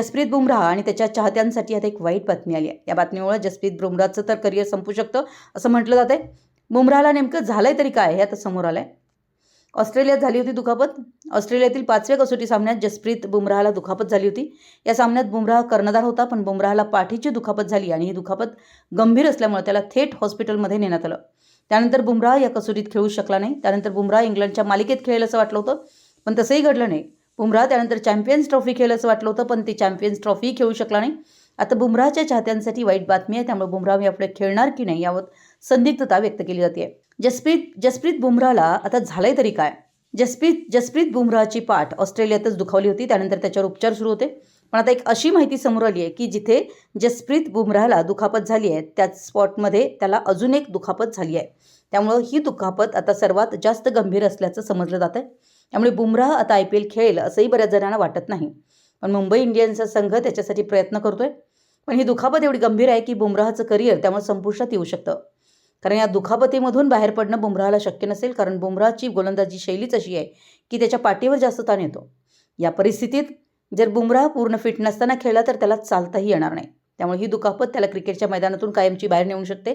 जसप्रीत बुमराह आणि त्याच्या चाहत्यांसाठी आता एक वाईट बातमी आली आहे. या बातमीमुळे जसप्रीत बुमराहचं तर करिअर संपू शकतं असं म्हटलं जातंय. बुमराहला नेमकं झालंय तरी काय हे आता समोर आलं आहे ऑस्ट्रेलियात झाली होती दुखापत. ऑस्ट्रेलियातील पाचव्या कसोटी सामन्यात जसप्रीत बुमराहला दुखापत झाली होती. या सामन्यात बुमराह कर्णधार होता पण बुमराहला पाठीची दुखापत झाली आणि ही दुखापत गंभीर असल्यामुळे त्याला थेट हॉस्पिटलमध्ये नेण्यात आलं. त्यानंतर बुमराह या कसोटीत खेळू शकला नाही. त्यानंतर बुमराह इंग्लंडच्या मालिकेत खेळेल असं वाटलं होतं पण तसंही घडलं नाही. बुमराह त्यानंतर चॅम्पियन्स ट्रॉफी खेळ असं वाटलं होतं पण ती चॅम्पियन्स ट्रॉफी खेळू शकला नाही. आता बुमराहच्या चाहत्यांसाठी वाईट बातमी आहे त्यामुळे बुमराह यापुढे खेळणार की नाही यावर संदिग्धता व्यक्त केली जाते. जसप्रीत जसप्रीत बुमराहला आता झालंय तरी काय? जसप्रीत जसप्रीत बुमराहची पाठ ऑस्ट्रेलियातच दुखावली होती त्यानंतर त्याच्यावर उपचार सुरू होते. पण आता एक अशी माहिती समोर आली आहे की जिथे जसप्रीत बुमराहला दुखापत झाली आहे त्याच स्पॉटमध्ये त्याला अजून एक दुखापत झाली आहे. त्यामुळं ही दुखापत आता सर्वात जास्त गंभीर असल्याचं समजलं जातं आहे त्यामुळे बुमराह आता आय पी एल खेळेल असंही बऱ्याच जणांना वाटत नाही. पण मुंबई इंडियन्सचा संघ त्याच्यासाठी प्रयत्न करतोय. पण ही दुखापत एवढी गंभीर आहे की बुमराहचं करिअर त्यामुळे संपुष्टात येऊ शकतं. कारण या दुखापतीमधून बाहेर पडणं बुमराहला शक्य नसेल कारण बुमराहची गोलंदाजी शैलीच अशी आहे की त्याच्या पाठीवर जास्त ताण येतो. या परिस्थितीत जर बुमराह पूर्ण फिट नसताना खेळला तर त्याला चालताही येणार नाही. त्यामुळे ही दुखापत त्याला क्रिकेटच्या मैदानातून कायमची बाहेर नेऊ शकते.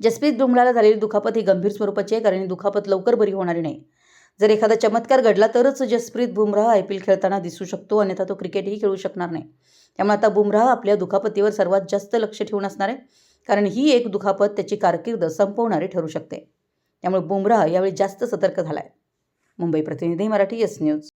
जसप्रीत बुमराहला झालेली दुखापत ही गंभीर स्वरूपाची आहे कारण ही दुखापत लवकर बरी होणारी नाही. जर एखादा चमत्कार घडला तरच Jasprit Bumrah I P L खेळताना दिसू शकतो अन्यथा तो क्रिकेटही खेळू शकणार नाही. त्यामुळे आता बुमराह आपल्या दुखापतीवर सर्वात जास्त लक्ष ठेवून असणार आहे कारण ही एक दुखापत त्याची कारकीर्द संपवणारी ठरू शकते. त्यामुळे बुमराह यावेळी जास्त सतर्क झाला आहे मुंबई प्रतिनिधी मराठी एस न्यूज.